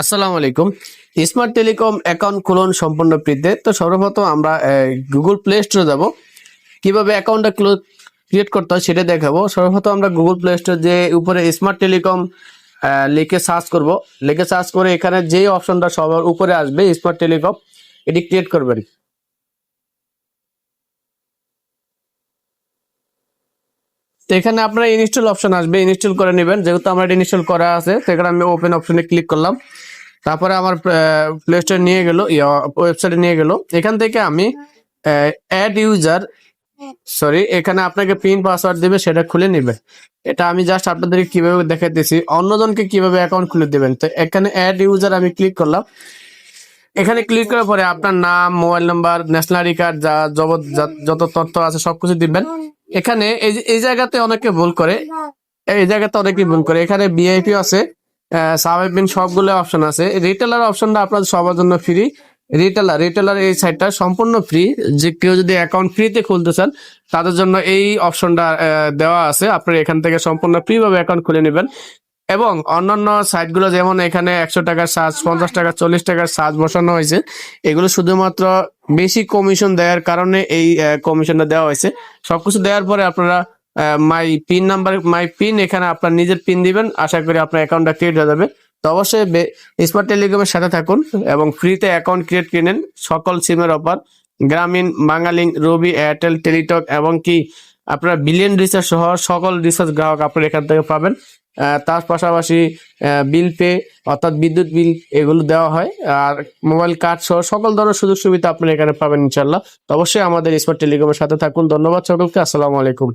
আসসালামু আলাইকুম। Smart telecom account খুলুন সম্পূর্ণ ফ্রিতে। তো সর্বপ্রথম আমরা গুগল প্লে স্টোরে যাব। কীভাবে অ্যাকাউন্টটা ক্রিয়েট করতে হয় সেটা দেখাবো। সর্বপ্রথম আমরা গুগল প্লে স্টোর যে উপরে স্মার্ট টেলিকম লিখে সার্চ করব। লিখে সার্চ করে এখানে যেই অপশনটা সবার উপরে আসবে স্মার্ট টেলিকম এটি ক্রিয়েট করবেন। তো এখানে আপনার ইনস্টল অপশন আসবে ইনস্টল করে নেবেন। যেহেতু আমার ইনস্টল করা আছে সেখানে আমি ওপেন অপশনে ক্লিক করলাম। তারপরে আমার প্লে স্টোর নিয়ে গেল ওয়েবসাইটে নিয়ে গেল। এখান থেকে আমি অ্যাড ইউজার সরি এখানে আপনাকে পিন পাসওয়ার্ড দিবে, সেটা খুলে নেবে। এটা আমি জাস্ট আপনাদেরকে কীভাবে দেখাইতেছি। অন্যজনকে কীভাবে অ্যাকাউন্ট খুলে দিবেন? তো এখানে অ্যাড ইউজার আমি ক্লিক করলাম। এখানে ক্লিক করার পরে আপনার নাম mobile number national ID card যা- যত তথ্য আছে সবকিছু দিবেন। এখানে এই জায়গাতে অনেকে ভুল করে। এই জায়গাতে অনেকে ভুল করে। এখানে ভিআইপি আছে সাবেবিন সবগুলো অপশন আছে। রিটেলার অপশনটা আপনাদের সবার জন্য ফ্রি রিটেলার রিটেলার এই সাইটটা সম্পূর্ণ ফ্রি যে কেউ যদি অ্যাকাউন্ট ফ্রিতে খুলতে চান, তাদের জন্য এই অপশনটা দেওয়া আছে। আপনারা এখান থেকে সম্পূর্ণ ফ্রি ভাবে অ্যাকাউন্ট খুলে নেবেন। এবং অন্যান্য সাইটগুলো যেমন এখানে একশো টাকার চার্জ পঞ্চাশ টাকা, চল্লিশ টাকার চার্জ বসানো হয়েছে, এগুলো শুধুমাত্র বেশি কমিশন দেওয়ার কারণে এই কমিশনটা দেওয়া হয়েছে। সবকিছু দেওয়ার পরে আপনারা my PIN number my PIN এখানে আপনার নিজের পিন দিবেন। আশা করি আপনার অ্যাকাউন্টটা ক্রিয়েট হয়ে যাবে। তো অবশ্যই স্মার্ট টেলিকমের সাথে থাকুন এবং ফ্রিতে অ্যাকাউন্ট ক্রিয়েট কিনেন সকল সিমের অফার গ্রামীণ বাঙালিং রবি এয়ারটেল টেলিটক এবং কি আপনারা বিলিয়ন রিচার্জ সহ সকল রিসার্চ গ্রাহক আপনারা এখান থেকে পাবেন। তার পাশাপাশি বিল পে অর্থাৎ বিদ্যুৎ বিল এগুলো দেওয়া হয়। আর মোবাইল কার্ড সহ সকল ধরনের সুযোগ সুবিধা আপনারা এখানে পাবেন ইনশাল্লাহ অবশ্যই আমাদের স্মার্ট টেলিকমের সাথে থাকুন। ধন্যবাদ সকলকে। আসসালামু আলাইকুম।